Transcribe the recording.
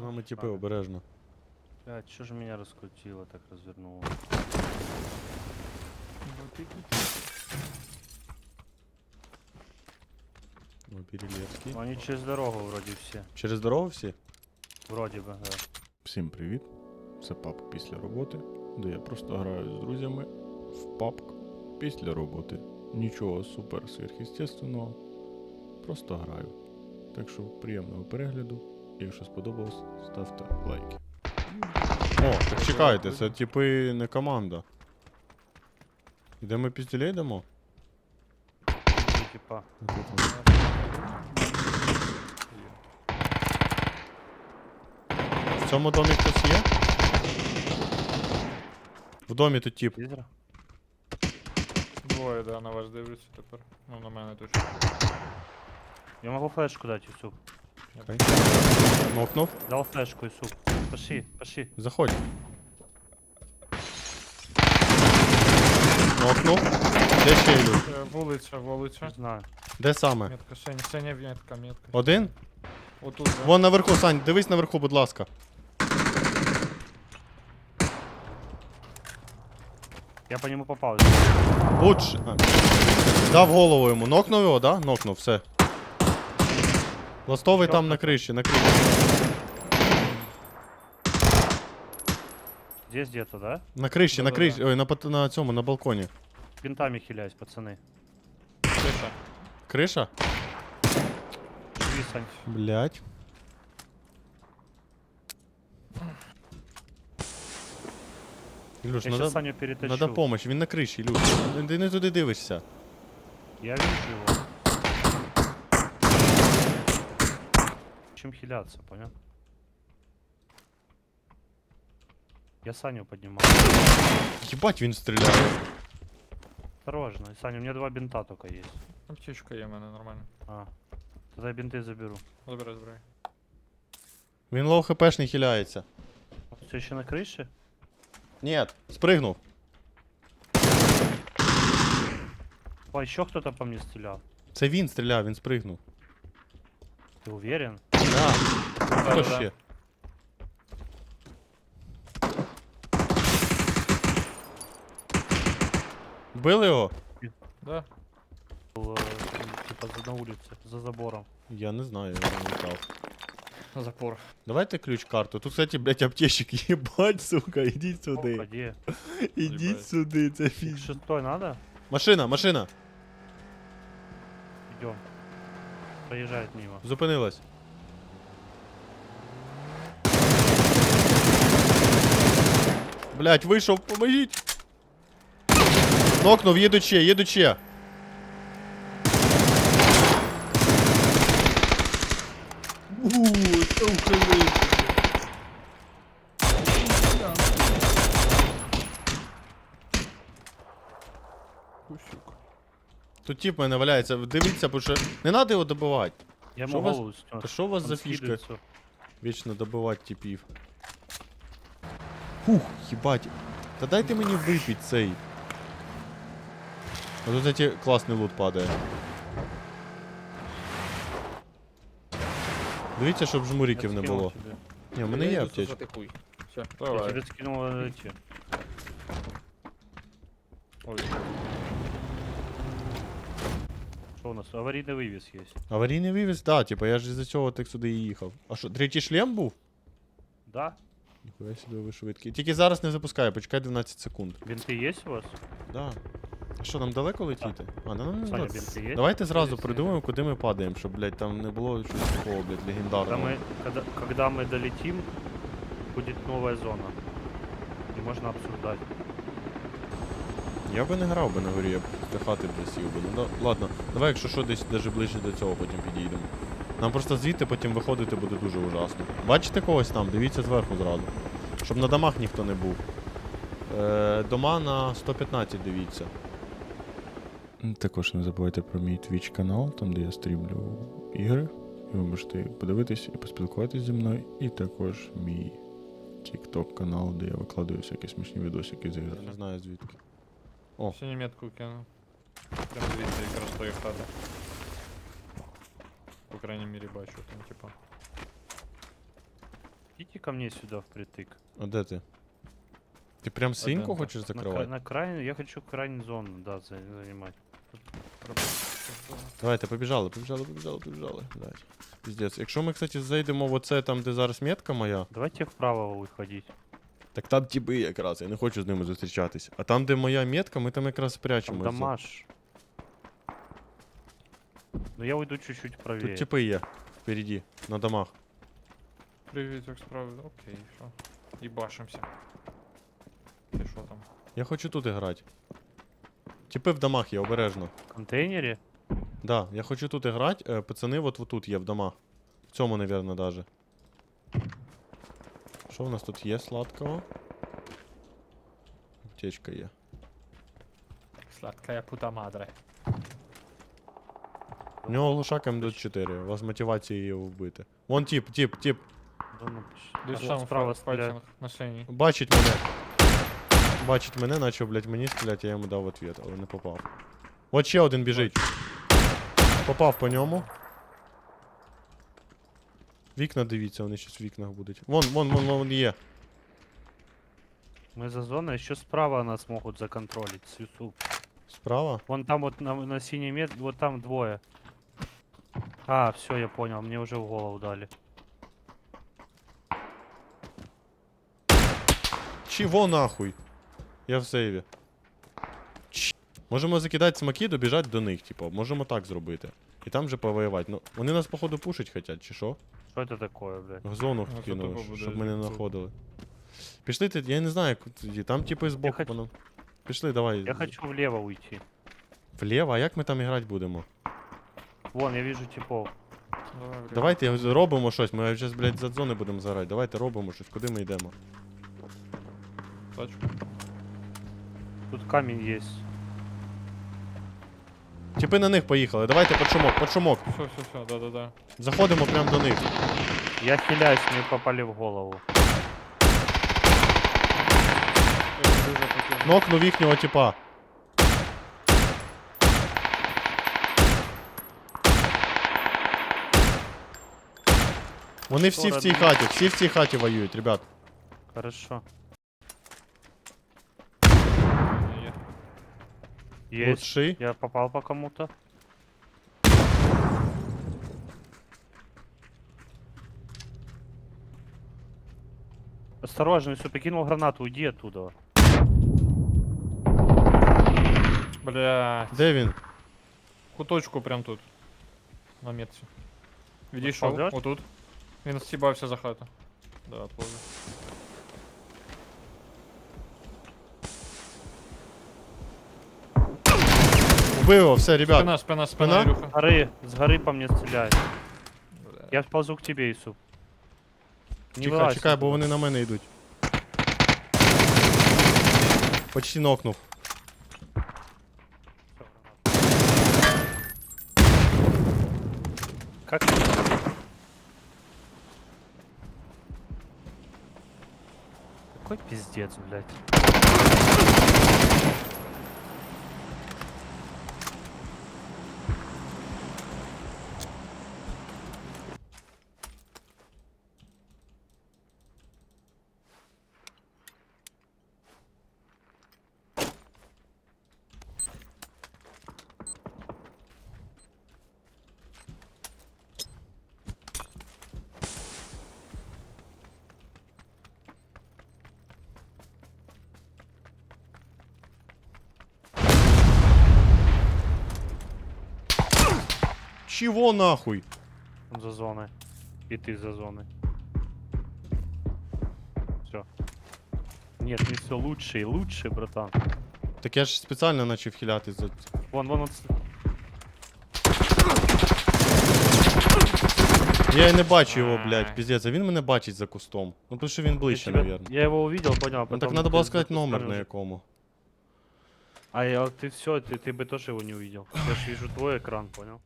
З нами типи обережно. Блядь, что же меня раскрутило, так развернуло? О, Перелєвський. Ну, они через дорогу вроде все. Через дорогу всі? Вроде бы, да. Всім привіт. Це папа після роботи, де я просто граю з друзями в папк після роботи. Нічого супер сверхъестественного. Просто граю. Так що приємного перегляду. Якщо сподобалось, ставте лайки. О, так чекайте, це типи не команда. Де ми пізділей дамо? Типа, В цьому домі хтось є? В домі тут тип. Двоє, да, на вас дивляться тепер. Ну, на мене точно. Я могу флешку дать, Юсуп. Окей. Нокнув. Дал флешку, Юсуп. Пошли, пошли. Заходь. Нокнув. Де ще йду? Е, Вулиця, Не знаю. Де саме? Метка, синя, синя метка, метка. Один? Отут, да. Вон наверху, Сань, дивись наверху, будь ласка. Я по нему попал. Лучше. А. Дав голову йому. Нокнув його, да? Нокнув, все. Ластовий там на криші, на криші. Здесь где-то, да? На криші, на криші. Ой, на, пот- на цьому, на балконі. Бинтами хиляюсь, пацаны. Тиша. Криша? Живи, Сань. Блять. Ілюш, Я надо, Саню перетащу. надо помощь, він на криші, Ілюш. Ти- Ти не туди дивишся. Я вижу его. Чем хиляться, понял? Я Саню поднимаю. Єбать він стріляє. Осторожно. Саня, у меня два бинта только есть. Аптечка є в мене, нормально. А. Тогда бинты заберу. Забирай, забирай. Він лоу хпшний хиляється. Все еще на крыше? Ні, спригнув. О, еще кто-то по мне стрелял. Це він стріляв, він спригнув. Ты уверен? Да. Хто Да-да-да. ще? Вбили його? Да. Был, э, типа за- на улице, за забором. Я не знаю, я не літав. Запор. Давайте ключ карту. Тут, кстати, блять, аптечек. Єбать, сука, ідіть сюди. Ходи. Ідіть Їбать. сюди, це фіг. Шестой надо? Машина, машина. Идем. Проезжает мимо. Зупинилась. Блять, вийшов, поможіть. Нокнув, їдуть ще, їдуть ще. Кусюк. Тут тип мене валяється. Дивіться, бо що. Не треба його добивати. Я Шо ему вас- голову. Та що у вас за фішка? Вічно добивати типів. Фух, їбать. Та дайте мені випіть цей. А тут, кстати, класний лут падає. Дивіться, щоб жмуриків не Я скинул було. тебе. Ні, в мене є аптечка. хуй. Все, Я давай. тебе скинул эти. Ой, Что у нас? Аварийный вывес есть. Аварійний вивіз, да, типа я ж із-за цього так сюди і їхав. А що, третій шлем був? Да? Ніхуя собі ви швидкий. Тільки зараз не запускаю, почекай 12 секунд. Бинты есть у вас? Да. А що, нам далеко летіти? А, нам не Саня, далеко. бинты есть? Давайте зразу Є, придумаємо, куди ми падаємо, щоб, блядь, там не було щось такого, блядь, Когда легендарного. мы, когда, когда мы долетим, будет новая зона. И можно обсуждать. Я би не грав би на горі, я б до хати б засів би. Ну да, ладно, давай, якщо що, десь даже ближче до цього потім підійдемо. Нам просто звідти потім виходити буде дуже ужасно. Бачите когось там? Дивіться зверху зразу. Щоб на домах ніхто не був. Е, дома на 115 дивіться. Також не забувайте про мій Twitch канал, там де я стрімлю ігри. І ви можете подивитись і поспілкуватись зі мною. І також мій TikTok канал, де я викладаю всякі смішні відосики з ігор. Я не знаю звідки. О. Синю метку кину. Прям звідси якраз тої хати. По крайній мірі бачу там, типа. Идите ко мне сюда впритык. А де ти? Ти прям синьку Один, хочеш На, кра- закривати? на крайнюю, я хочу крайнюю зону, да, за- занимать. Давайте, побіжали, побіжали, побіжали, побіжали. Блядь. Піздець. Якщо ми, кстати, зайдемо в оце там, де зараз метка моя, Давайте вправо выходить. так там тіби якраз, я не хочу з ними зустрічатись. А там, де моя метка, ми там якраз Там спрячемо. дамаш. Ну я уйду чуть-чуть правее. Тут типи є. Впереді, на домах. Привіт, як справи. Окей, що? Їбашимся. Ти що там? Я хочу тут грати. Типи в домах є, обережно. В контейнере? Да, я хочу тут грати. Е, пацани от, вот тут є в домах. В цьому, наверное, даже. Що в нас тут є сладкого? Аптечка є. Сладкая пута мадре. У нього глушак М24, у вас мотивація її вбити. Вон тип, тип, тип. Да ну, пш- Десь а, там справа фа- стреляют. файтинг на синій. Бачить мене. Бачить мене, начав, блядь, мені стріляти, я йому дав ответ, але не попав. От ще один біжить. Попав по ньому. Вікна дивіться, вони щось в вікнах будуть. Вон, вон, вон, вон є. Мы за зоной, еще справа нас могут законтролить. Сюсу. Справа. Вон там вот на, на синей мет, вот там двое. А, все, я понял, мне уже в голову дали. Чого нахуй? Я в сейві. Ч- Можемо закидати смаки, добіжати до них, типу, можемо так зробити. І там же повоювати. Ну, вони нас, походу, пушить хотять, чи що? Что это такое, блядь? В зону Ну, це кинули, буде щоб мене не знаходили. Пішли ти, я не знаю, тоді. Там типи збоку хоч- по. Пішли, давай. Я хочу влево уйти. Вліво, а як ми там грати будемо? Вон, я вижу типов. Давай. Давайте робимо щось, ми зараз, блядь, за зони будемо заграти. Давайте робимо щось, куди ми йдемо. Тачку. Тут камень есть. Типи на них поїхали, давайте под шумок, под шумок. Все, все, все, да-да-да. Заходимо прямо до них. Я хиляюсь, мне попали в голову. Нокнув їхнього типа. Вони всі в цій Сторони. хаті, всі в цій хаті воюють, ребят. Хорошо. Є. Есть. Лучший. Я попал по кому-то. Осторожно, если покинул гранату, уйди оттуда. Бля, Де він? куточку прям тут. На метці. Відійшов, Повзеш? отут. Він стібався за хату. Да, повзу. Убив його, все, ребят. Спина, спина, спина, Спина? Ілюха. С горы, с горы по мне стреляют. Бля. Я ползу к тебе, Исуп. Не Чекай, вылазь чекай, бо оттуда. вони на мене йдуть. Почти нокнув. Какой пиздец, блядь. Чего нахуй? Он за зоной. И ты за зоной. Все. Нет, не все лучше и лучше, братан. Так я ж спеціально почав хиляти за. Вон, вон, он. с- Я і не бачу його, Ай. блядь, піздець, а він мене бачить за кустом. Ну тому що він Я, ближче, тебя- навірно. я его увидел, понял. а Ну потом так треба було ты сказати за номер кустами на уже- якому. А я, ты все, ты, ты бы тоже его не увидел. Я же вижу твой экран, понял?